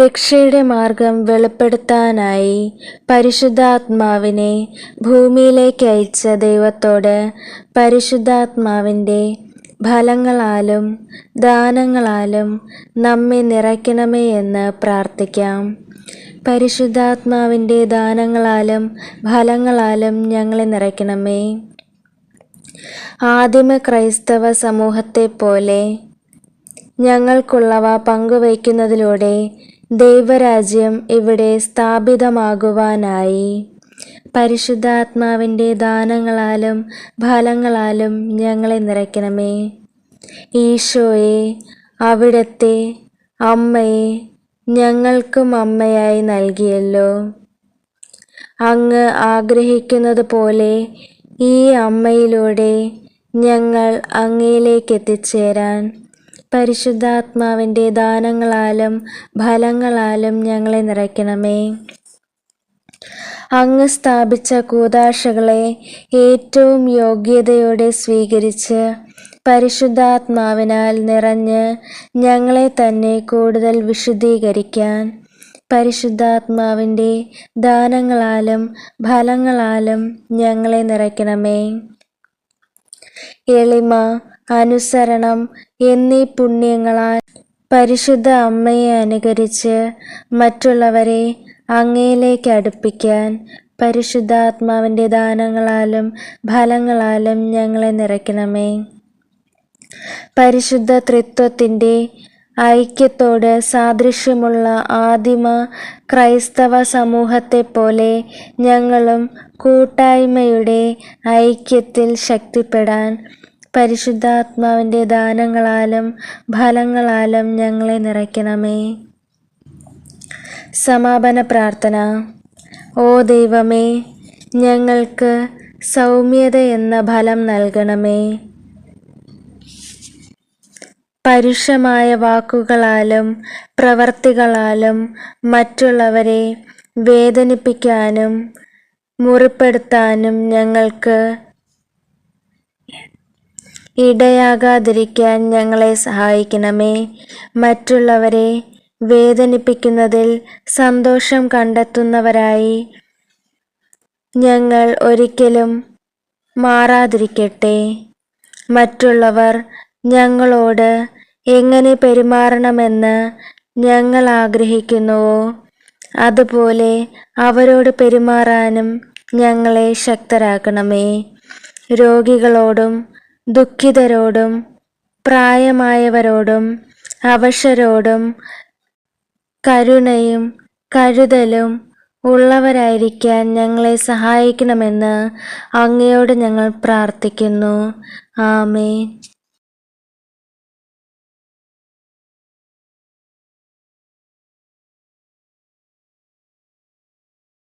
രക്ഷയുടെ മാർഗം വെളിപ്പെടുത്താനായി പരിശുദ്ധാത്മാവിനെ ഭൂമിയിലേക്ക് അയച്ച ദൈവത്തോട് പരിശുദ്ധാത്മാവിന്റെ ഫലങ്ങളാലും ദാനങ്ങളാലും നമ്മെ നിറയ്ക്കണമേ എന്ന് പ്രാർത്ഥിക്കാം. പരിശുദ്ധാത്മാവിന്റെ ദാനങ്ങളാലും ഫലങ്ങളാലും ഞങ്ങളെ നിറയ്ക്കണമേ. ആദിമ ക്രൈസ്തവ സമൂഹത്തെ പോലെ ഞങ്ങൾക്കുള്ളവ പങ്കുവയ്ക്കുന്നതിലൂടെ ദൈവരാജ്യം ഇവിടെ സ്ഥാപിതമാകുവാനായി. പരിശുദ്ധാത്മാവിന്റെ ദാനങ്ങളാലും ഫലങ്ങളാലും ഞങ്ങളെ നിറയ്ക്കണമേ. ഈശോയെ അവിടത്തെ അമ്മയെ ഞങ്ങൾക്കും അമ്മയായി നൽകിയല്ലോ. അങ്ങ് ആഗ്രഹിക്കുന്നത് പോലെ ഈ അമ്മയിലൂടെ ഞങ്ങൾ അങ്ങയിലേക്ക് എത്തിച്ചേരാൻ പരിശുദ്ധാത്മാവിന്റെ ദാനങ്ങളാലും ഫലങ്ങളാലും ഞങ്ങളെ നിറയ്ക്കണമേ. അങ്ങ് സ്ഥാപിച്ച കൂതാശകളെ ഏറ്റവും യോഗ്യതയോടെ സ്വീകരിച്ച് പരിശുദ്ധാത്മാവിനാൽ നിറഞ്ഞ് ഞങ്ങളെ തന്നെ കൂടുതൽ വിശുദ്ധീകരിക്കാൻ പരിശുദ്ധാത്മാവിന്റെ ദാനങ്ങളാലും ഫലങ്ങളാലും ഞങ്ങളെ നിറയ്ക്കണമേ. എളിമ അനുസരണം എന്നീ പുണ്യങ്ങളാൽ പരിശുദ്ധ അമ്മയെ അനുകരിച്ച് മറ്റുള്ളവരെ അങ്ങയിലേക്ക് അടുപ്പിക്കാൻ പരിശുദ്ധാത്മാവിന്റെ ദാനങ്ങളാലും ഫലങ്ങളാലും ഞങ്ങളെ നിറയ്ക്കണമേ. പരിശുദ്ധ തൃത്വത്തിന്റെ ഐക്യത്തോട് സാദൃശ്യമുള്ള ആദിമ ക്രൈസ്തവ സമൂഹത്തെ പോലെ ഞങ്ങളും കൂട്ടായ്മയുടെ ഐക്യത്തിൽ ശക്തിപ്പെടാൻ പരിശുദ്ധാത്മാവിന്റെ ദാനങ്ങളാലും ഫലങ്ങളാലും ഞങ്ങളെ നിറയ്ക്കണമേ. സമാപന പ്രാർത്ഥന. ഓ ദൈവമേ ഞങ്ങൾക്ക് സൗമ്യത എന്ന ഫലം നൽകണമേ. പരുഷമായ വാക്കുകളാലും പ്രവർത്തികളാലും മറ്റുള്ളവരെ വേദനിപ്പിക്കാനും മുറിപ്പെടുത്താനും ഞങ്ങൾക്ക് ഇടയാകാതിരിക്കാൻ ഞങ്ങളെ സഹായിക്കണമേ. മറ്റുള്ളവരെ വേദനിപ്പിക്കുന്നതിൽ സന്തോഷം കണ്ടെത്തുന്നവരായി ഞങ്ങൾ ഒരിക്കലും മാറാതിരിക്കട്ടെ. മറ്റുള്ളവർ ഞങ്ങളോട് എങ്ങനെ പെരുമാറണമെന്ന് ഞങ്ങൾ ആഗ്രഹിക്കുന്നുവോ? അതുപോലെ അവരോട് പെരുമാറാനും ഞങ്ങളെ ശക്തരാക്കണമേ. രോഗികളോടും ദുഃഖിതരോടും പ്രായമായവരോടും അവശരോടും കരുണയും കരുതലും ഉള്ളവരായിരിക്കാൻ ഞങ്ങളെ സഹായിക്കണമെന്ന് അങ്ങയോട് ഞങ്ങൾ പ്രാർത്ഥിക്കുന്നു. ആമേൻ.